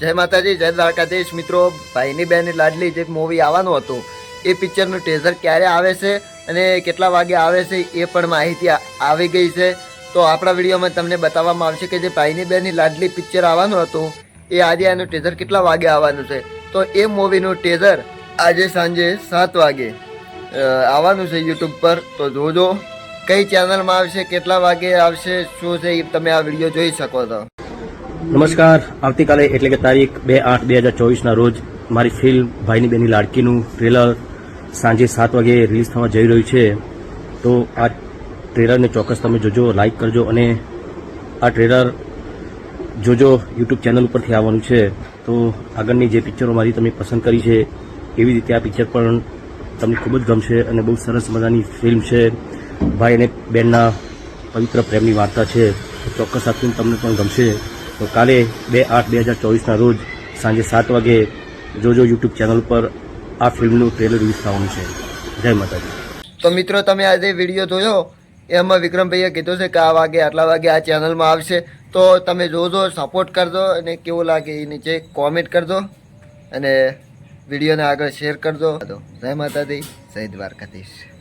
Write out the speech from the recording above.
જય માતાજી, જય દ્વારકાધીશ. મિત્રો, ભાઈની બેન લાડલી જે મૂવી આવવાનું હતું. એ પિક્ચરનું ટેઝર ક્યારે આવે છે અને કેટલા વાગે આવે છે એ પણ માહિતી આવી ગઈ છે. તો આપણા વિડીયોમાં તમને બતાવવામાં આવશે કે જે ભાઈની બેનની લાડલી પિક્ચર આવવાનું હતું, એ આજે એનું ટેઝર કેટલા વાગે આવવાનું છે. તો એ મૂવીનું ટેઝર આજે સાંજે સાત વાગે આવવાનું છે યુટ્યુબ પર. તો જોજો, કઈ ચેનલમાં આવશે, કેટલા વાગે આવશે, શું છે એ તમે આ વીડિયો જોઈ શકો છો. નમસ્કાર. આવતીકાલે એટલે કે તારીખ બે આઠ બે હજાર ચોવીસના રોજ મારી ફિલ્મ ભાઈની બેની લાડકીનું ટ્રેલર સાંજે સાત વાગે રિલીઝ થવા જઈ રહ્યું છે. તો આ ટ્રેલરને ચોક્કસ તમે જોજો લાઇક કરજો અને આ ટ્રેલર જોજો યુટ્યુબ ચેનલ ઉપરથી આવવાનું છે. તો આગળની જે પિક્ચરો મારી તમે પસંદ કરી છે, એવી રીતે આ પિક્ચર પણ તમને ખૂબ જ ગમશે અને બહુ સરસ મજાની ફિલ્મ છે. ભાઈ અને બેનના પવિત્ર પ્રેમની વાર્તા છે. ચોક્કસ આ ફિલ્મ તમને પણ ગમશે. તો કાલે બે આઠ બે હજાર ચોવીસના રોજ સાંજે સાત વાગે જોજો યુટ્યુબ ચેનલ પર આ ફિલ્મનું ટ્રેલર રિલીઝ થવાનું છે. જય માતાજી. તો મિત્રો, તમે આજે વીડિયો જોયો? એમાં વિક્રમભાઈએ કીધું છે કે આ વાગે, આટલા વાગે આ ચેનલમાં આવશે. તો તમે જોજો સપોર્ટ કરજો અને કેવું લાગે એ નીચે કોમેન્ટ કરજો અને વિડીયોને આગળ શેર કરજો. જય માતાજી, જય દ્વારકાધીશ.